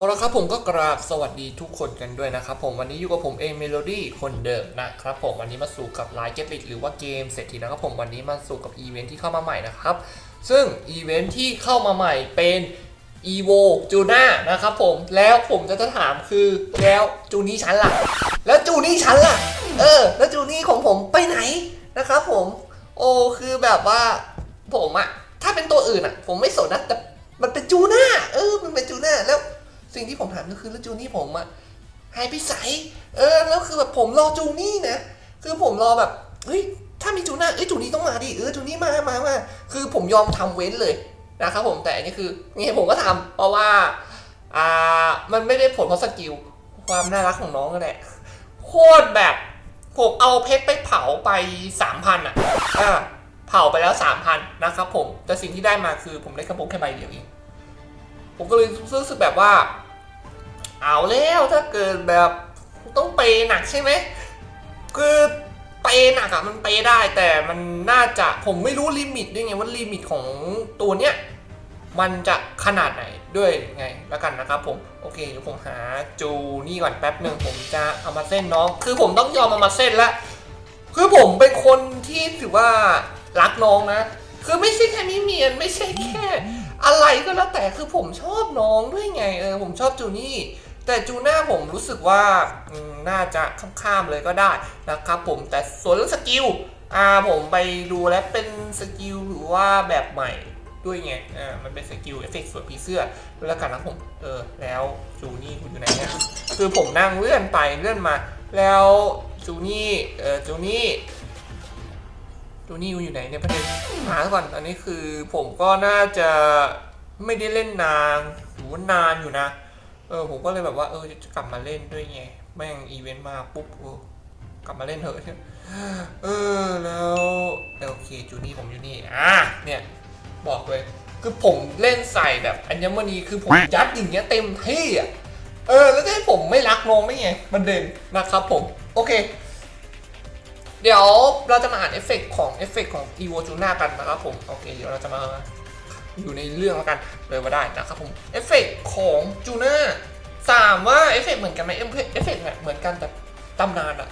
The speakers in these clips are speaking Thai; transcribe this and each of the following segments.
เอาละครับผมก็กราบสวัสดีทุกคนกันด้วยนะครับผมวันนี้อยู่กับผมเองเมโลดี้คนเดิมนะครับผมวันนี้มาสู่กับไลน์เกมบิหรือว่าเกมเศรษฐีนะครับผมวันนี้มาสู่กับอีเวนท์ที่เข้ามาใหม่นะครับ ซึ่งอีเวนท์ที่เข้ามาใหม่เป็น evo จูน่านะครับผมแล้วผมจะจะถามคือแล้วจูนี่ฉันล่ะ แล้วจูนี่ฉันล่ะ เออ แล้วจูนี่ของผมไปไหนนะครับผม โอ้คือแบบว่าผมอะถ้าเป็นตัวอื่นอะผมไม่สนนะแต่มันเป็นจูน่าเออมันเป็นจูน่าแล้ว สิ่งที่ผมถามก็คือแล้วจูนี่ผมอะหายไปใสเออแล้วคือแบบผมรอจูนี่นะคือผมรอแบบเฮ้ยถ้ามีจูน่าเอ้ยจูนี่ต้องมาดิเออจูนี่มามามาคือผมยอมทำเว้นเลยนะครับผมแต่อันนี้คือนี่ผมก็ทำเพราะว่าอ่ามันไม่ได้ผลเพราะสกิลความน่ารักของน้องนั่นแหละโคตรแบบผมเอาเพชรไปเผาไปสามพันอะอ่าเผาไปแล้วสามพันนะครับผมแต่สิ่งที่ได้มาคือผมได้กระโปรงแค่ใบเดียวเองผมก็เลยรู้สึกแบบว่า เอาแล้วถ้าเกิดแบบต้องเปยหนักใช่ไหมคือเปยหนักอะมันเปยได้แต่มันน่าจะผมไม่รู้ลิมิตด้วยไงว่าลิมิตของตัวเนี้ยมันจะขนาดไหนด้วยไงแล้วกันนะครับผมโอเคเดี๋ยวผมหาจูนี่ก่อนแป๊บหนึ่งผมจะเอามาเส้นน้อง คือผมต้องยอมเอามาเส้นล้วคือผมเป็นคนที่ถือว่ารักน้องนะ คือไม่ใช่แค่มิเมียนไม่ใช่แค่ อะไรก็แล้วแต่คือผมชอบน้องด้วยไงเออผมชอบจูนี่ แต่จูน่าผมรู้สึกว่าน่าจะข้ามๆเลยก็ได้นะครับผมแต่ส่วนเรื่องสกิลอ่าผมไปดูแล้วเป็นสกิลหรือว่าแบบใหม่ด้วยไงอ่ามันเป็นสกิลเอฟเฟกต์ส่วนผีเสื้อด้วยแล้วกันนะผมเออแล้วจูนี่คุณอยู่ไหนเนี่ยคือผมนั่งเลื่อนไปเลื่อนมา แล้วจูนี่เออจูนี่จูนี่คุณอยู่ไหนเนี่ยประเด็นหาก่อนอันนี้คือผมก็น่าจะไม่ได้เล่นนานหรือนานอยู่นะ เออผมก็เลยแบบว่าเออจะกลับมาเล่นด้วยไง แม่งอีเวนต์มาปุ๊บเออกลับมาเล่นเถอะเออแล้วโอเคจูนี่ผมอยู่นี่อะเนี่ยบอกเลยคือผมเล่นใส่แบบอัญมณีคือผมยัดอย่างเงี้ยเต็มที่อะเออแล้วจะให้ผมไม่รักน้องได้ไงมันเด่นนะครับผม โอเค เดี๋ยวเราจะมาอ่านเอฟเฟกต์ของเอฟเฟกต์ของ evo juna กันนะครับผม โอเค เดี๋ยวเราจะมา อยู่ในเรื่องแล้วกันเลยว่าได้นะครับผมเอฟเฟกต์ของจูน่าถามว่าเอฟเฟกต์เหมือนกันไหมเอฟเฟกต์เอฟเฟกต์เนี่ยเหมือนกันแต่ตำนานอะ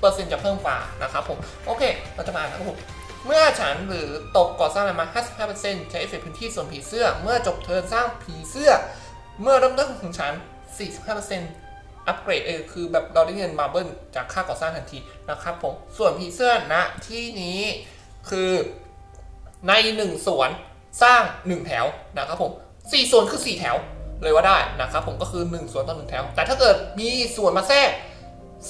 เปอร์เซ็นต์จะเพิ่มกว่านะครับผมโอเคเราจะมานะครับผมเมื่อฉันหรือตกก่อสร้างอะไรมา 55%ใช้เอฟเฟกต์พื้นที่ส่วนผีเสื้อ เมื่อจบเทิร์นสร้างผีเสื้อ เมื่อเริ่มต้นของฉัน 45%อัปเกรดเออคือแบบเราได้เงินมาเบิลจากค่าก่อสร้างทันทีนะครับผมส่วนผีเสื้อณที่นี้คือในหนึ่งส่วน สร้างหนึ่งแถวนะครับผมสี่ส่วนคือสี่แถวเลยว่าได้นะครับผมก็คือหนึ่งส่วนต่อหนึ่งแถว แต่ถ้าเกิดมีส่วนมาแทรก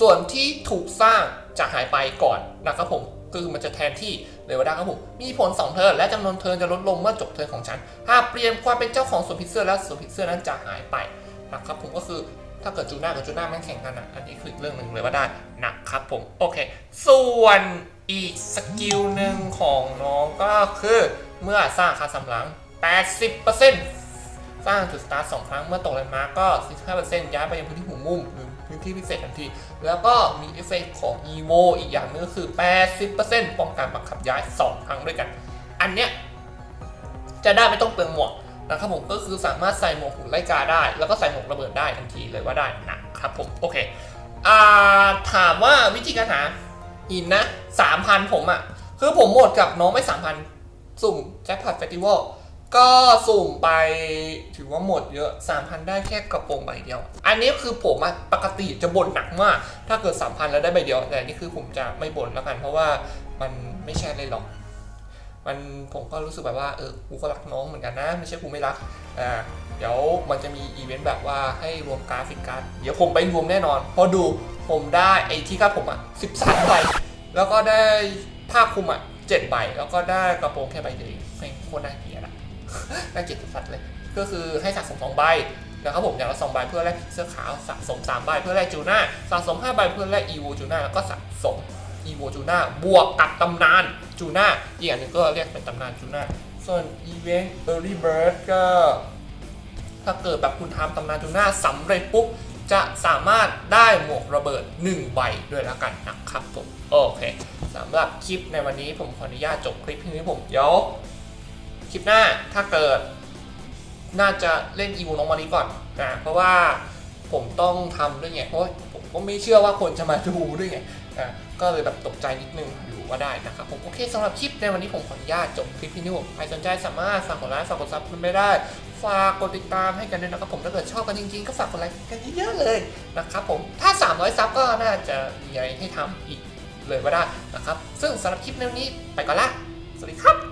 ส่วนที่ถูกสร้างจะหายไปก่อนนะครับผมคือมันจะแทนที่เลยว่าได้ครับผมมีผล 2 เทิร์นและจำนวนเทิร์นจะลดลงเมื่อจบเทิร์นของฉันหากเปลี่ยนความเป็นเจ้าของส่วนพิเศษแล้วส่วนพิเศษนั้นจะหายไปนะครับผมก็คือถ้าเกิดจูน่ากับจูน่าแม่งแข่งกันอะอันนี้คือเรื่องหนึ่งเลยว่าได้นะครับผมโอเค ส่วนอีกสกิลหนึ่งของน้องก็คือ เมื่อสร้างคาสำหลัง 80%สร้างจุดสตาร์ทสองครั้ง เมื่อตกแลนด์มาร์กก็ 15%ย้ายไปยังพื้นที่หัวมุมหรือพื้นที่พิเศษทันที แล้วก็มีเอฟเฟกต์ของ EVO อีกอย่างนึงก็คือ 80%ป้องกันบังคับย้าย 2 ครั้งด้วยกัน อันเนี้ยจะได้ไม่ต้องเปลืองหมวกนะครับผมก็คือสามารถใส่หมวกหุ่นไล่กาได้ แล้วก็ใส่หมวกระเบิดได้ทันทีเลยว่าได้นะครับผมโอเคอ่าถามว่าวิธีการหาหินนะ 3,000 ผมอะ่ะคือผมหมดกับน้องไม่3,000 สุ่มแจ็คพอตเฟสติวัลก็สุ่มไปถือว่าหมดเยอะ 3,000 ได้แค่กระโปรงใบเดียว อันนี้คือผมอปกติจะบ่นหนักมาก ถ้าเกิด 3,000 แล้วได้ใบเดียว แต่นี่คือผมจะไม่บ่นแล้วกัน เพราะว่ามันไม่ใช่อะไรหรอก มันผมก็รู้สึกแบบว่าเออกูก็รักน้องเหมือนกันนะ ไม่ใช่กูไม่รัก อ่า เดี๋ยวมันจะมีอีเวนต์แบบว่าให้รวมกราฟิกการ์ด เดี๋ยวผมไปรวมแน่นอน พอดูผมได้ไอ้ที่คาดผมอะ13ใบ แล้วก็ได้ผ้าคลุมอะ 7ใบแล้วก็ได้กระโปรงแค่ใบเดียวเองแม่งโคตรน่าเกลียดอะน่าเกลียดสัสเลย ก็คือให้สะสม2ใบนะครับผมอย่างละ2ใบเพื่อแลกเสื้อขาวสะสม3ใบเพื่อแลกจูน่าสะสม5ใบเพื่อแลกอีโวจูน่าแล้วก็สะสมอีโวจูน่าบวกกับตำนานจูน่าอีกอย่างหนึงก็เรียกเป็นตำนานจูน่าส่วนอีเวนต์เออร์ลี่เบิร์ดก็ถ้าเกิดแบบคุณทำตำนานจูน่าสำเร็จปุ๊บจะสามารถได้หมวกระเบิด 1 ใบด้วยแล้วกันนะครับผม โอเค สำหรับคลิปในวันนี้ผมขออนุญาตจบคลิปเพียงนี้ผมเดี๋ยวคลิปหน้าถ้าเกิด น่าจะเล่นอีวูน้องมารีก่อนนะเพราะว่าผมต้องทำด้วยไงเพราะผมก็ไม่เชื่อว่าคนจะมาดูด้วยไงอะก็เลยแบบตกใจนิดนึงอยู่ว่าได้นะครับผมโอเคสำหรับคลิปในวันนี้ผมขออนุญาตจบคลิปที่นี่ผมใครสนใจสามารถฝากกดไลค์ฝากกดซับกันไม่ได้ ฝากกดติดตามให้กันด้วยนะครับผมถ้าเกิดชอบกันจริงๆ ก็ฝากกดไลค์กันเยอะๆเลยนะครับผมถ้า 300 ซับก็น่าจะมีอะไรให้ทำอีก เลยก็ได้นะครับ ซึ่งสำหรับคลิปในวันนี้ไปก่อนละ สวัสดีครับ